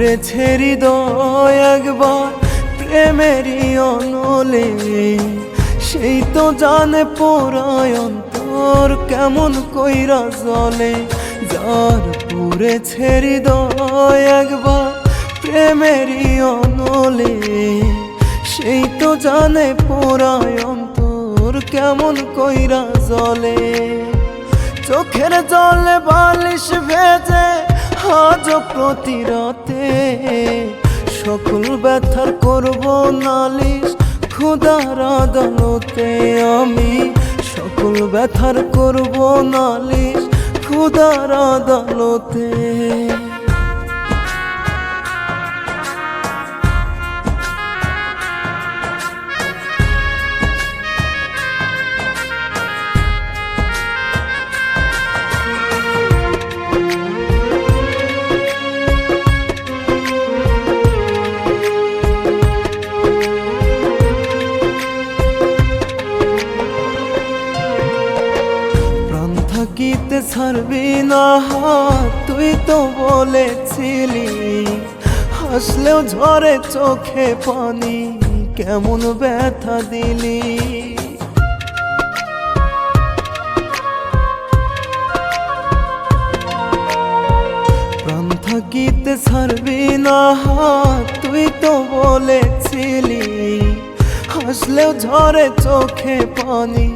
পুরেছে হৃদয় একবার প্রেমেরই অনলে। সেই তো জানে পোড়ায় অন্তর কেমন কইরা জলে যার পুরেছে হৃদয় একবার প্রেমেরই অনলে। সেই তো জানে পোড়ায় অন্তর কেমন কইরা জলে চোখের জলে বালিশ ভেজে আজ প্রতিরতে সকল ব্যথার করব নালিশ খুদার আদালতে আমি। সকল ব্যথার করব নালিশ খুদার আদালতে ছাড়বি না হাত, তুই তো বলেছিলি। হাসলেও ঝরে চোখে পানি, কেমন ব্যথা দিলি। প্রাণ থাকিতে ছাড়বি না হাত, তুই তো বলেছিলি। হাসলেও ঝরে চোখে পানি,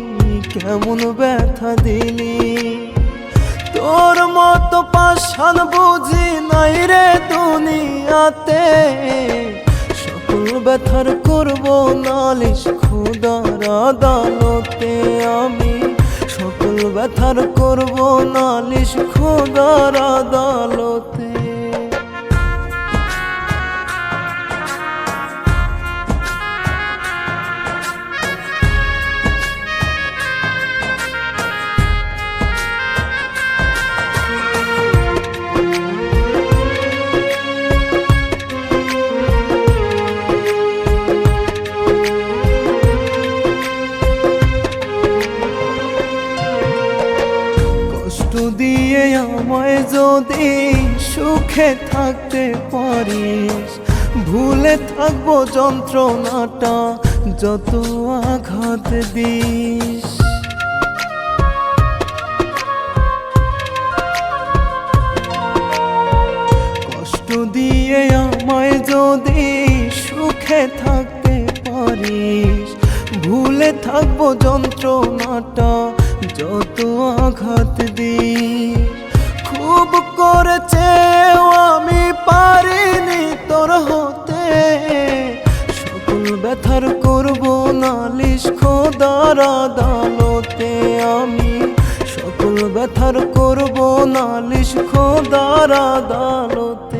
কেমন ব্যথা দিলি। তোর মতো পাশান বুঝি নাই রে দুনিয়াতে। সকল ব্যথার করব নালিশ খুদার আদালতে আমি। সকল ব্যথার করব নালিশ খুদার আদালতে। দিয়ে আমায় যদি সুখে থাকতে পারিস, ভুলে থাকব যন্ত্রণাটা যত আঘাত দিস। কষ্ট দিয়ে আমায় যদি সুখে থাকতে পারিস, ভুলে থাকব যন্ত্রণাটা যত আঘাত দিস খুব করেছে আমি পারিনি তোর হতে। সকল ব্যথার করব নালিশ খোদার আদালতে আমি। সকল ব্যথার করব নালিশ খোদার আদালতে